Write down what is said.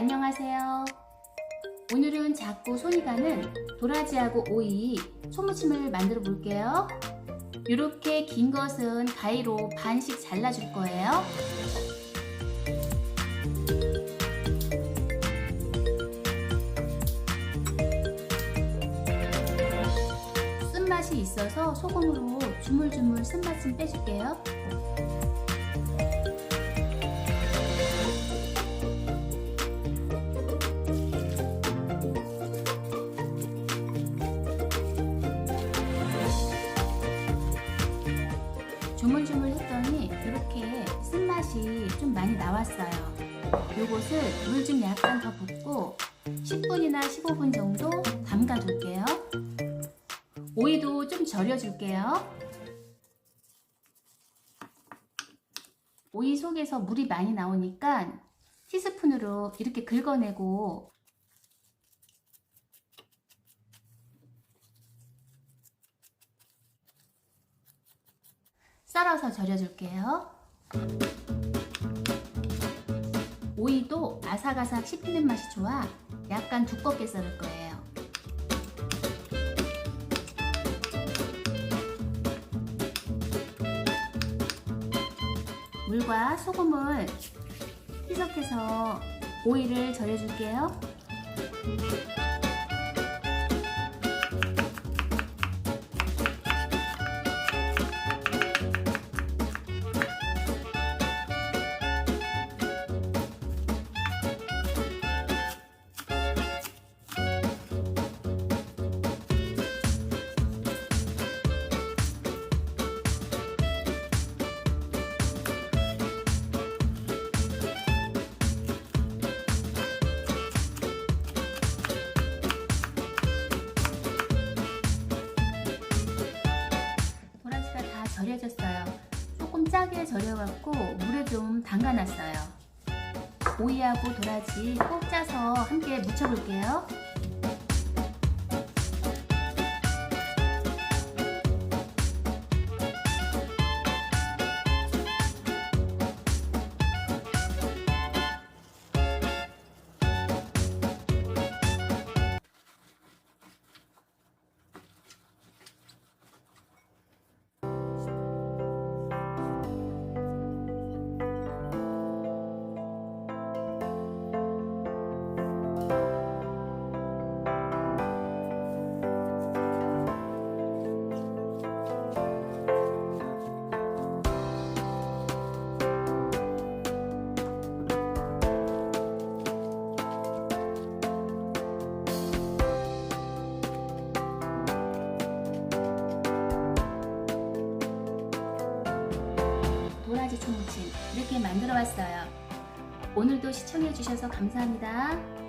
안녕하세요. 오늘은 작고 손이 가는 도라지하고 오이 초무침을 만들어 볼게요. 이렇게 긴 것은 가위로 반씩 잘라줄 거예요. 쓴맛이 있어서 소금으로 주물주물 쓴맛 좀 빼줄게요. 주물주물 했더니 이렇게 쓴맛이 좀 많이 나왔어요. 요것을 물 좀 약간 더 붓고 10분이나 15분 정도 담가 둘게요. 오이도 좀 절여줄게요. 오이 속에서 물이 많이 나오니까 티스푼으로 이렇게 긁어내고 썰어서 절여줄게요. 오이도 아삭아삭 씹히는 맛이 좋아 약간 두껍게 썰을 거예요. 물과 소금을 희석해서 오이를 절여줄게요. 절여졌어요. 조금 짜게 절여갖고 물에 좀 담가놨어요. 오이하고 도라지 꼭 짜서 함께 무쳐볼게요. 초무침 이렇게 만들어 봤어요. 오늘도 시청해 주셔서 감사합니다.